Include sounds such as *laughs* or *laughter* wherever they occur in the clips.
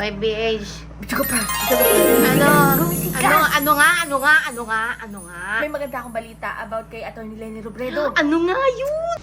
Okay, BH. Bicho pa. Ano? Ka. Ano, ano nga, ano nga, ano nga, ano nga? May maganda akong balita about kay Atty. Lenny Robredo. *gasps* Ano nga yun?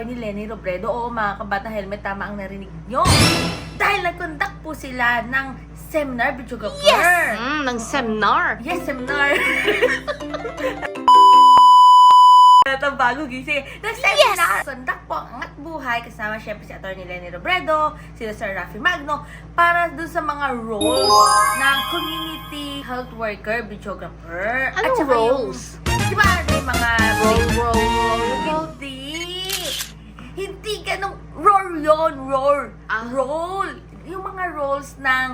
Atty. Lenny Robredo. Oo, mga kabata helmet, tama ang narinig nyo. Dahil nag-conduct po sila ng seminar, Bicho Yes! Mm, ng seminar. Yes, seminar. *laughs* Ito bago gising. Ng seminar. Conduct po ang Angat Buhay kasama syempre si Atty. Lenny Robredo, si Sir Rafi Magno para dun sa mga roles ng community health worker, videographer. Saka yung- roles? Di ba may mga Roll, roll, roll. Hindi. Hindi ganong roll yun, roll. Ah. Roll. Yung mga roles ng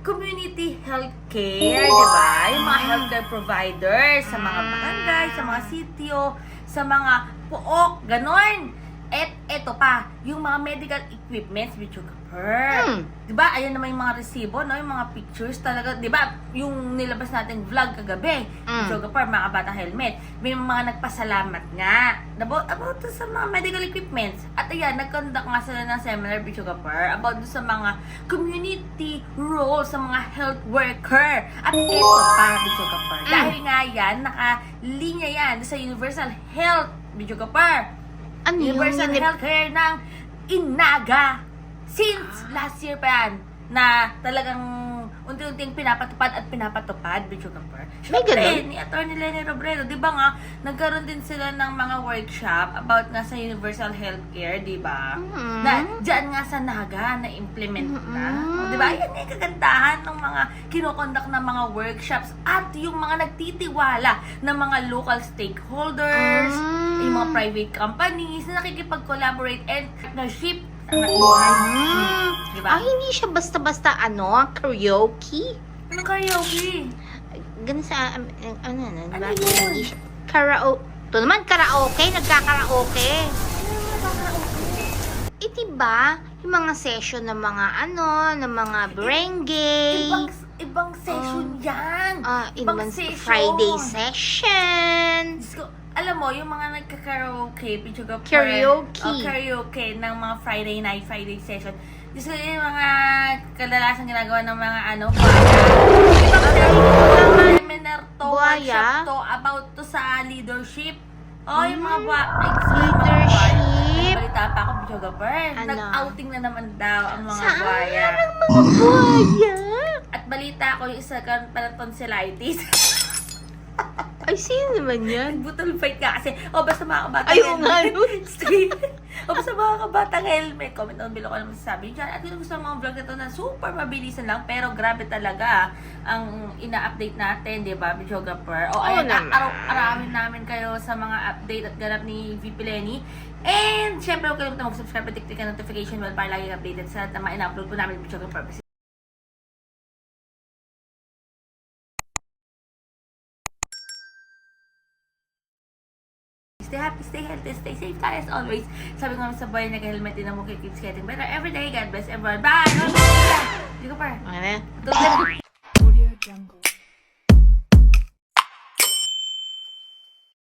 community healthcare, di ba? Yung mga healthcare providers sa mga barangay, sa mga sitio, sa mga puok, ganon. At eto pa, yung mga medical equipments, which you Hmm. Di ba? Ayan naman yung mga resibo, no? Yung mga pictures talaga. Di ba? Yung nilabas natin vlog kagabi. Mm. So, par mga bata helmet. May mga nagpasalamat nga about, about to sa mga medical equipments. At ayan, nag-conduct nga sila ng seminar, Bichugapar, about sa mga community role sa mga health worker. At ito pa, Bichugapar. Mm. Dahil nga yan, nakalinya yan sa Universal Health, Bichugapar. Ano Universal yun? Healthcare ng Inaga. Since last year pa yan, na talagang unti-unting pinapatupad at pinapatupad, Bicho. May ganun? ni Atty. Lenny Robredo, di ba nga, nagkaroon din sila ng mga workshop about nga sa Universal Healthcare, di ba? Mhm. Na dyan nga sa Naga, na-implement na. Mhm. Di ba? Yan yung kagandahan ng mga kinokondak ng mga workshops at yung mga nagtitiwala ng mga local stakeholders, Mm. Yung mga private companies na nakikipag-collaborate and partnership sa anak buhay. Mm. Diba? Ah, hindi siya basta-basta ano, karaoke. Anong karaoke? Ganun sa, um, ano, ano, ano, Ano diba? yun? Hindi siya, karaoke. Ito naman, karaoke, nagkakaraoke. Ano karaoke? Eh, diba, yung mga session ng mga ano, ng mga barangay. Ibang, ibang session yan. Ah, in ibang months session. Friday session. Diyos ko, alam mo, yung mga nagka-karaoke, Pichuga Karaoke. Oh, karaoke ng mga Friday night, Friday session. Diyos ko, yung mga kadalasan ginagawa ng mga ano, ibang session, seminar to, workshop to, about to sa leadership. Oh, yung mga ba, Leadership? Balita pa ako, Pichuga Ano? Nag-outing na naman daw ang mga Saan buhaya. ang mga buhaya? At balita ko yung isa karon pala tonsillitis. *laughs* Ay, sino naman yan? Butol fight ka kasi, o basta mga kabatang Ay, oo nga, no? *laughs* O basta mga kabatang helmet. Comment down below kung ano masasabi dyan. At yung gusto mga vlog na to na super mabilisan lang, pero grabe talaga ang ina-update natin, di ba, videographer? O Oo ayun, naman. araw-arawin namin kayo sa mga update at ganap ni VP Lenny. And, syempre, huwag kalimutan mag-subscribe at tiktik ang notification bell para lagi updated sa lahat ng mga ina-upload po namin videographer. Stay happy, stay healthy, stay safe tayo as always. Sabi ko naman sa boy, nag-helmet din mukha keeps getting better every day. God bless everyone. Bye! Hindi ko pa. Ano? Tulad.